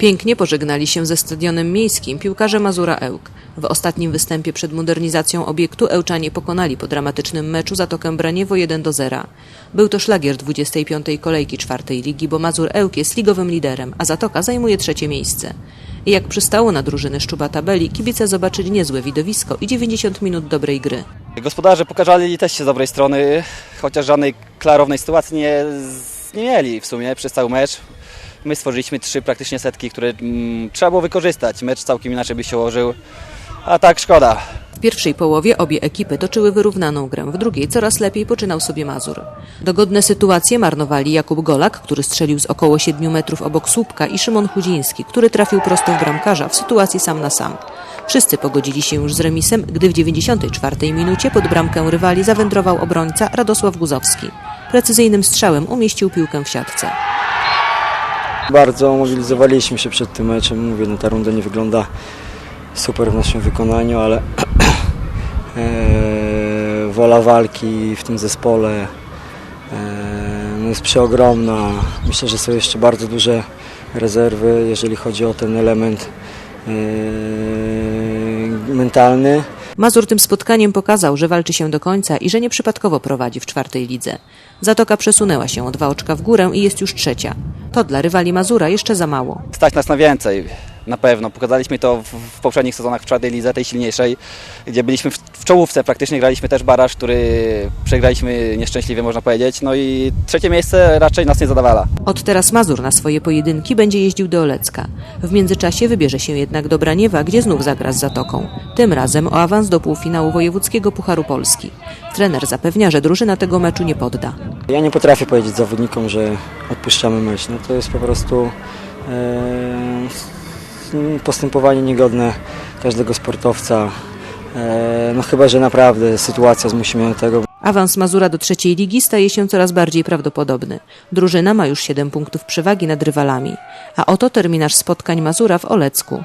Pięknie pożegnali się ze stadionem miejskim piłkarze Mazura Ełk. W ostatnim występie przed modernizacją obiektu Ełczanie pokonali po dramatycznym meczu Zatokę Braniewo 1 do 0. Był to szlagier 25. kolejki czwartej ligi, bo Mazur Ełk jest ligowym liderem, a Zatoka zajmuje trzecie miejsce. Jak przystało na drużyny szczuba tabeli, kibice zobaczyli niezłe widowisko i 90 minut dobrej gry. Gospodarze pokazali też się z dobrej strony, chociaż żadnej klarownej sytuacji nie, nie mieli w sumie przez cały mecz. My stworzyliśmy trzy praktycznie setki, które mm, trzeba było wykorzystać. Mecz całkiem inaczej by się ułożył, a tak szkoda. W pierwszej połowie obie ekipy toczyły wyrównaną grę, w drugiej coraz lepiej poczynał sobie Mazur. Dogodne sytuacje marnowali Jakub Golak, który strzelił z około 7 metrów obok słupka i Szymon Chudziński, który trafił prosto w bramkarza w sytuacji sam na sam. Wszyscy pogodzili się już z remisem, gdy w 94 minucie pod bramkę rywali zawędrował obrońca Radosław Guzowski. Precyzyjnym strzałem umieścił piłkę w siatce. Bardzo mobilizowaliśmy się przed tym meczem. Mówię, no ta runda nie wygląda super w naszym wykonaniu, ale e, wola walki w tym zespole e, no jest przeogromna. Myślę, że są jeszcze bardzo duże rezerwy, jeżeli chodzi o ten element e, mentalny. Mazur tym spotkaniem pokazał, że walczy się do końca i że nieprzypadkowo prowadzi w czwartej lidze. Zatoka przesunęła się o dwa oczka w górę i jest już trzecia. To dla rywali Mazura jeszcze za mało. Stać nas na więcej, na pewno. Pokazaliśmy to w, w poprzednich sezonach w czwartej lidze, tej silniejszej, gdzie byliśmy w, w czołówce praktycznie, graliśmy też baraż, który przegraliśmy nieszczęśliwie można powiedzieć. No i trzecie miejsce raczej nas nie zadawala. Od teraz Mazur na swoje pojedynki będzie jeździł do Olecka. W międzyczasie wybierze się jednak do Braniewa, gdzie znów zagra z Zatoką. Tym razem o awans do półfinału wojewódzkiego Pucharu Polski. Trener zapewnia, że drużyna tego meczu nie podda. Ja nie potrafię powiedzieć zawodnikom, że odpuszczamy mecz. No to jest po prostu e, postępowanie niegodne każdego sportowca. E, no chyba, że naprawdę sytuacja zmusi mnie do tego. Awans Mazura do trzeciej ligi staje się coraz bardziej prawdopodobny. Drużyna ma już 7 punktów przewagi nad rywalami. A oto terminarz spotkań Mazura w Olecku.